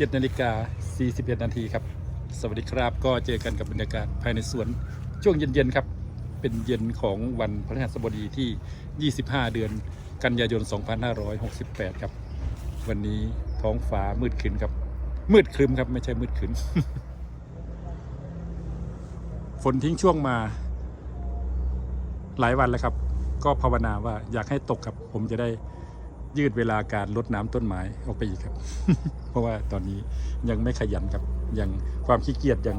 17นาฬิกา41นาทีครับ สวัสดีครับ ก็เจอกันกับบรรยากาศภายในสวนช่วงเย็น ๆ ครับ เป็นเย็นของวันพฤหัสบดีที่ 25 เดือนกันยายน 2568 ครับ วันนี้ท้องฟ้ามืดขึ้นครับ มืดครึมครับไม่ใช่มืดขึ้น ฝนทิ้งช่วงมา หลายวันแล้วครับ ก็ภาวนาว่าอยากให้ตกครับ ผมจะได้ยืดเวลาการลดน้ำต้นไม้ออกไปอีกครับ เพราะว่าตอนนี้ยังไม่ขยันครับ ยังความขี้เกียจยัง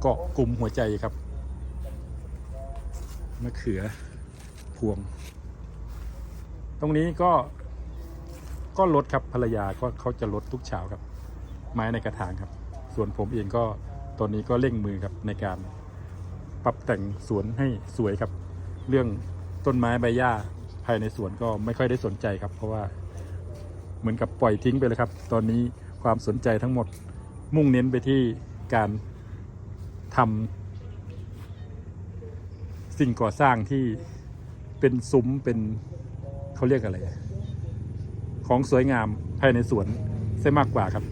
เกาะกลุ่มหัวใจครับ มะเขือพวง ตรงนี้ก็ก็ลดครับภรรยาก็เขาจะลดทุกเช้าครับ ไม้ในกระถางครับ ส่วนผมเองก็ตอนนี้ก็เร่งมือครับในการปรับแต่งสวนให้สวยครับ เรื่องต้นไม้ใบหญ้าภายในสวนก็ไม่ค่อยได้สนใจครับ เพราะว่าเหมือนกับปล่อยทิ้งไปเลยครับ ตอนนี้ความสนใจทั้งหมดมุ่งเน้นไปที่การทำ สิ่งก่อสร้างที่เป็นซุ้มเป็นเขาเรียกอะไร ของสวยงามภายในสวนซะมากกว่าครับ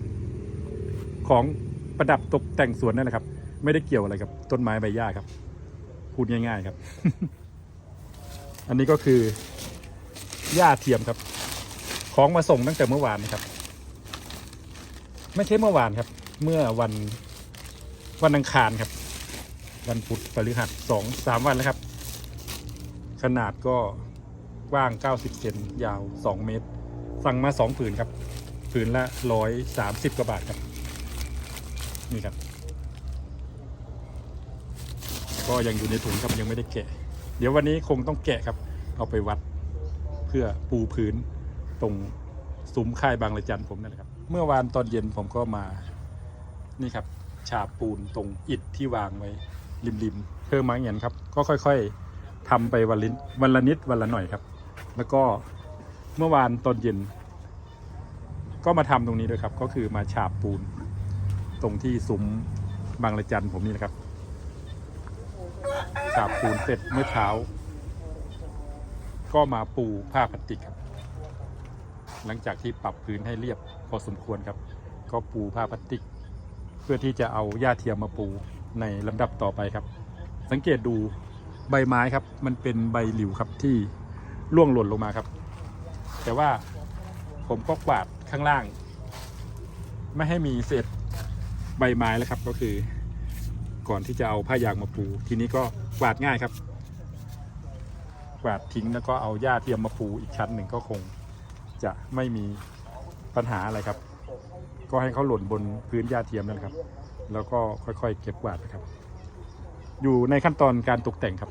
ของประดับตกแต่งสวนนั่นแหละครับ ไม่ได้เกี่ยวอะไรกับต้นไม้ใบหญ้าครับ พูดง่ายๆครับ อันนี้ก็คือหญ้าเทียมครับ ของมาส่งตั้งแต่เมื่อวานนะครับ ไม่ใช่เมื่อวานครับ เมื่อวันวันอังคารครับ วันพุธพฤหัสสองสามวันแล้วครับ ขนาดก็กว้าง 90 เซนยาว 2 เมตร สั่งมา 2 ผืนครับ ผืนละ 130 กว่าบาทครับ นี่ครับ ก็ยังอยู่ในถุงครับยังไม่ได้แกะ เดี๋ยววันนี้คงต้องแกะครับ เอาไปวัดเพื่อปูพื้นตรงซุ้มค่ายบางระจันผมนั่นแหละครับ เมื่อวานตอนเย็นผมก็มา นี่ครับ ฉาบปูนตรงอิฐที่วางไว้ ริมๆเพิ่มมาอย่างนี้ครับ ก็ค่อยๆทำไปวันลิวันละนิดวันละหน่อยครับ แล้วก็เมื่อวานตอนเย็น ก็มาทำตรงนี้ด้วยครับ ก็คือมาฉาบปูน ตรงที่ซุ้มบางระจันผมนี่นะครับฉาบปูนเสร็จเมื่อเช้า ก็มาปูผ้าพลาสติกครับ หลังจากที่ปรับพื้นให้เรียบพอสมควรครับ ก็ปูผ้าพลาสติก เพื่อที่จะเอาหญ้าเทียมมาปู ในลำดับต่อไปครับ สังเกตดูใบไม้ครับ มันเป็นใบหลิวครับที่ร่วงหล่นลงมาครับ แต่ว่าผมก็กวาดข้างล่าง ไม่ให้มีเศษใบไม้แล้วครับ ก็คือก่อนที่จะเอาผ้ายางมาปูทีนี้ก็กวาดง่ายครับ กวาดทิ้งแล้วก็เอาหญ้าเทียมมาปูอีกชั้นหนึ่งก็คงจะไม่มีปัญหาอะไรครับ ก็ให้เขาหล่นบนพื้นหญ้าเทียมนั่นครับ แล้วก็ค่อยๆ เก็บกวาดนะครับ อยู่ในขั้นตอนการตกแต่งครับ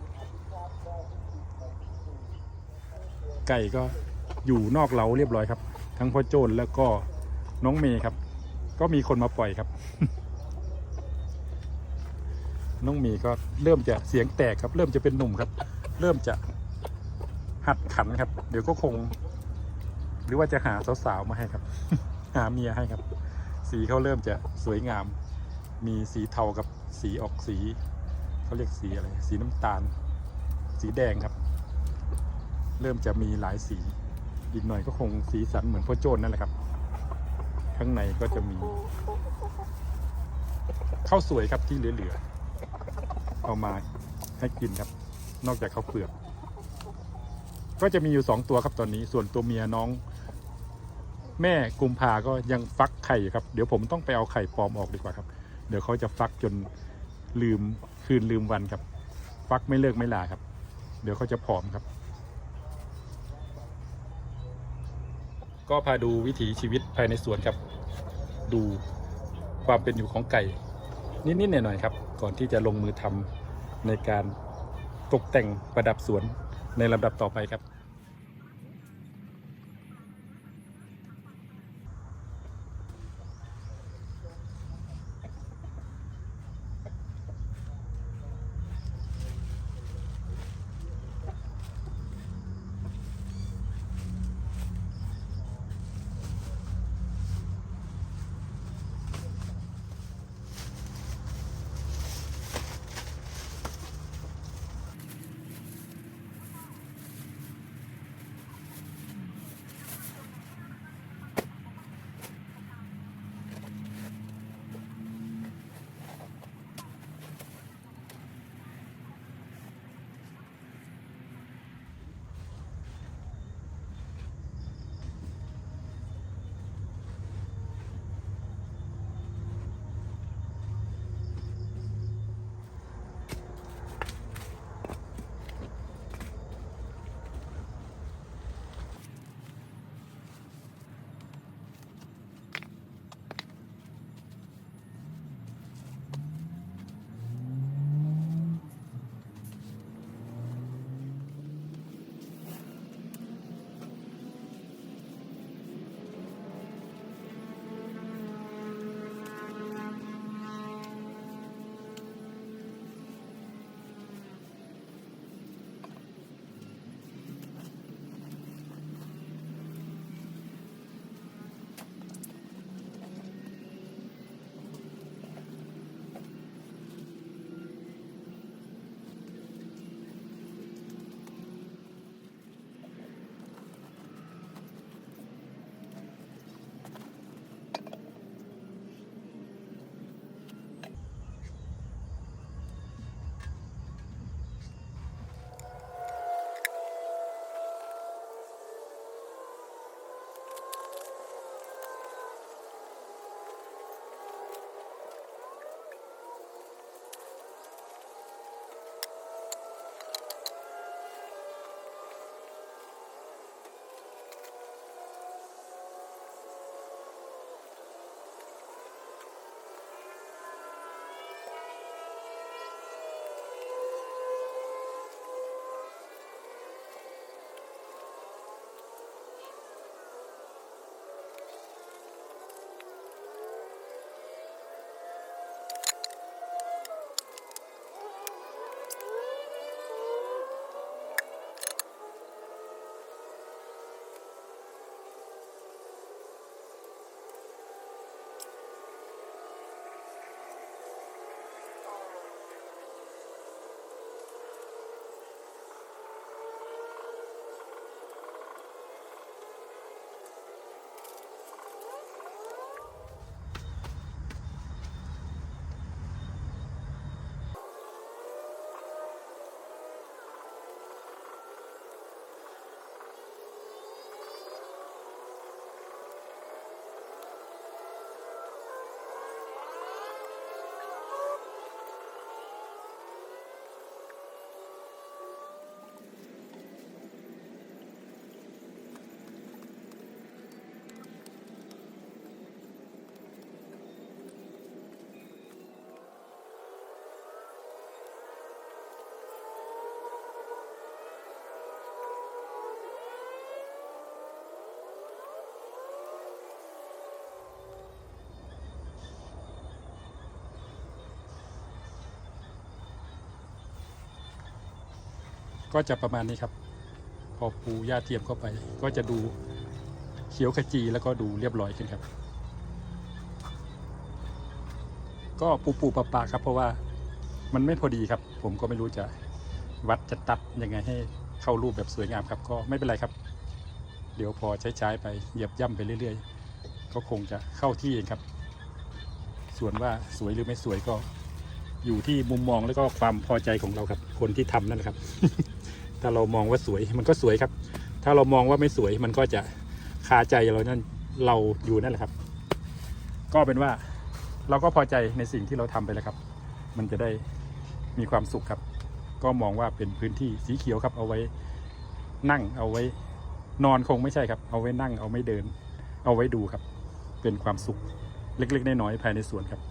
ไก่ก็อยู่นอกเล้าเรียบร้อยครับ ทั้งพ่อโจนแล้วก็น้องเมย์ครับ ก็มีคนมาปล่อยครับ น้องเมย์ก็เริ่มจะเสียงแตกครับ เริ่มจะเป็นหนุ่มครับ เริ่มจะหัดขันครับ เดี๋ยวก็คง หรือว่าจะหาสาวๆมาให้ครับ หาเมียให้ครับ สีเขาเริ่มจะสวยงาม มีสีเทากับสีออกสีเขาเรียกสีอะไร สีน้ำตาล สีแดงครับ เริ่มจะมีหลายสี อีกหน่อยก็คงสีสันเหมือนพ่อโจนนั่นแหละครับ ข้างในก็จะมีข้าวสวยครับที่เหลือๆเอามาให้กินครับ นอกจากข้าวเปลือก ก็จะมีอยู่สองตัวครับตอนนี้ ส่วนตัวเมียน้อง แม่กุมภาก็ยังฟักไข่ครับ เดี๋ยวผมต้องไปเอาไข่ปลอมออกดีกว่าครับ เดี๋ยวเขาจะฟักจนลืมคืนลืมวันครับ ฟักไม่เลิกไม่ลาครับ เดี๋ยวเขาจะผอมครับ ก็พาดูวิถีชีวิตภายในสวนครับ ดูความเป็นอยู่ของไก่ นิดๆหน่อยๆครับ ก่อนที่จะลงมือทำในการตกแต่งประดับสวนในลำดับต่อไปครับ ก็จะประมาณนี้ครับ พอปูหญ้าเทียมเข้าไป ก็จะดูเขียวขจีแล้วก็ดูเรียบร้อยขึ้นครับ ก็ปูปูปลาปลาครับ เพราะว่ามันไม่พอดีครับ ผมก็ไม่รู้จะวัดจะตัดยังไงให้เข้ารูปแบบสวยงามครับ ก็ไม่เป็นไรครับ เดี๋ยวพอใช้ๆไปเหยียบย่ำไปเรื่อย ๆ ก็คงจะเข้าที่เองครับ ส่วนว่าสวยหรือไม่สวยก็อยู่ที่มุมมองแล้วก็ความพอใจของเราครับ คนที่ทำนั่นแหละครับ ถ้าเรามองว่าสวยมันก็สวยครับ ถ้าเรามองว่าไม่สวยมันก็จะคาใจเรานั่นเราอยู่นั่นแหละครับ ก็เป็นว่าเราก็พอใจในสิ่งที่เราทำไปแล้วครับ มันจะได้มีความสุขครับ ก็มองว่าเป็นพื้นที่สีเขียวครับ เอาไว้นั่งเอาไว้นอนคงไม่ใช่ครับ เอาไว้นั่งเอาไม่เดิน เอาไว้ดูครับ เป็นความสุขเล็กๆน้อยๆภายในสวนครับ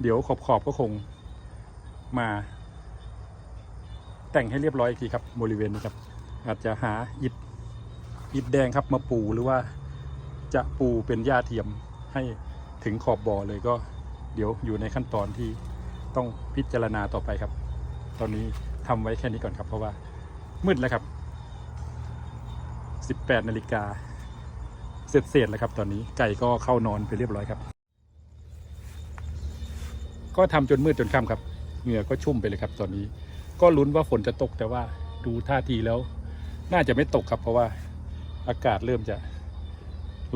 เดี๋ยวขอบขอบๆก็คงมา แต่งให้เรียบร้อยอีกทีครับบริเวณนี้ครับ อาจจะหาอิฐอิฐแดงครับมาปูหรือว่าจะปูเป็นหญ้าเทียมให้ถึงขอบบ่อเลยก็เดี๋ยวอยู่ในขั้นตอนที่ต้องพิจารณาต่อไปครับ ตอนนี้ทำไว้แค่นี้ก่อนครับ เพราะว่ามืดแล้วครับ 18นาฬิกาเสร็จเสร็จแล้วครับ ตอนนี้ไก่ก็เข้านอนไปเรียบร้อยครับ ก็ทำจนมืดจนค่ำครับ เหงื่อก็ชุ่มไปเลยครับ ตอนนี้ ก็ลุ้นว่าฝนจะตกแต่ว่าดูท่าทีแล้ว น่าจะไม่ตกครับ เพราะว่าอากาศเริ่มจะ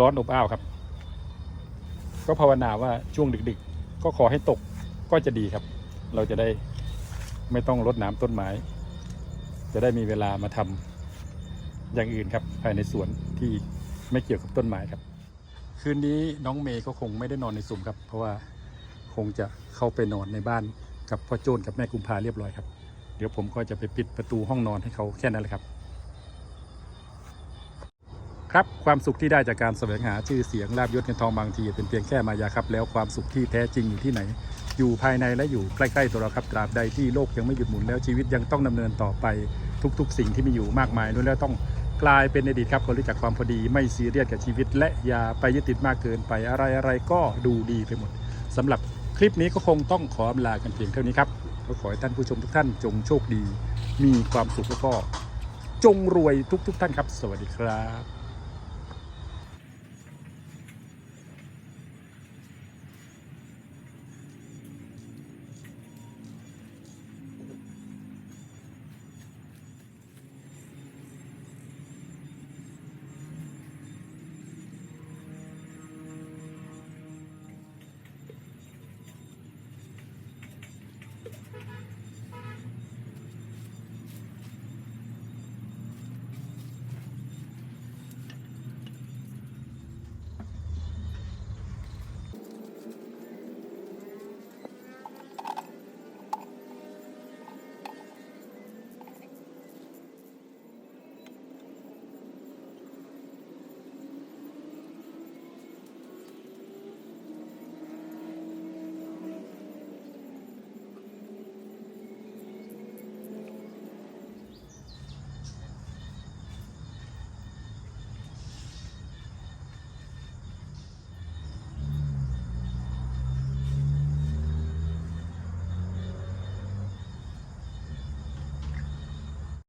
ร้อนอบอ้าวครับ ก็ภาวนาว่าช่วงดึกๆ ก็ขอให้ตกก็จะดีครับ เราจะได้ไม่ต้องรดน้ำต้นไม้ จะได้มีเวลามาทำอย่างอื่นครับ ภายในสวนที่ไม่เกี่ยวกับต้นไม้ครับ คืนนี้น้องเมย์ก็คงไม่ได้นอนในสุ่มครับ เพราะว่าคงจะเข้าไปนอนในบ้านกับพ่อโจนกับแม่กุมภาเรียบร้อยครับ เดี๋ยวผมก็จะไปปิดประตูห้องนอนให้เขาแค่นั้นแหละครับ ครับความสุขที่ได้จากการแสวงหาชื่อเสียงลาบยศเงินทองบางที เป็นเพียงแค่มายาครับ แล้วความสุขที่แท้จริงอยู่ที่ไหน อยู่ภายในและอยู่ใกล้ๆตัวเราครับตราบใดที่โลกยังไม่หยุดหมุนแล้วชีวิตยังต้องดำเนินต่อไปทุก ๆ สิ่งที่มีอยู่มากมายล้วนแล้วต้องกลายเป็นอดีตครับคนรู้จักความพอดีไม่ซีเรียสกับชีวิต และอย่าไปยึดติดมากเกินไปอะไรอะไรๆก็ดูดีไปหมดสำหรับคลิปนี้ก็คงต้องขอลากันเพียงเท่านี้ครับ ก็ขอให้ท่านผู้ชมทุกท่านจงโชคดี มีความสุขแล้วก็จงรวยทุกๆท่านครับ สวัสดีครับ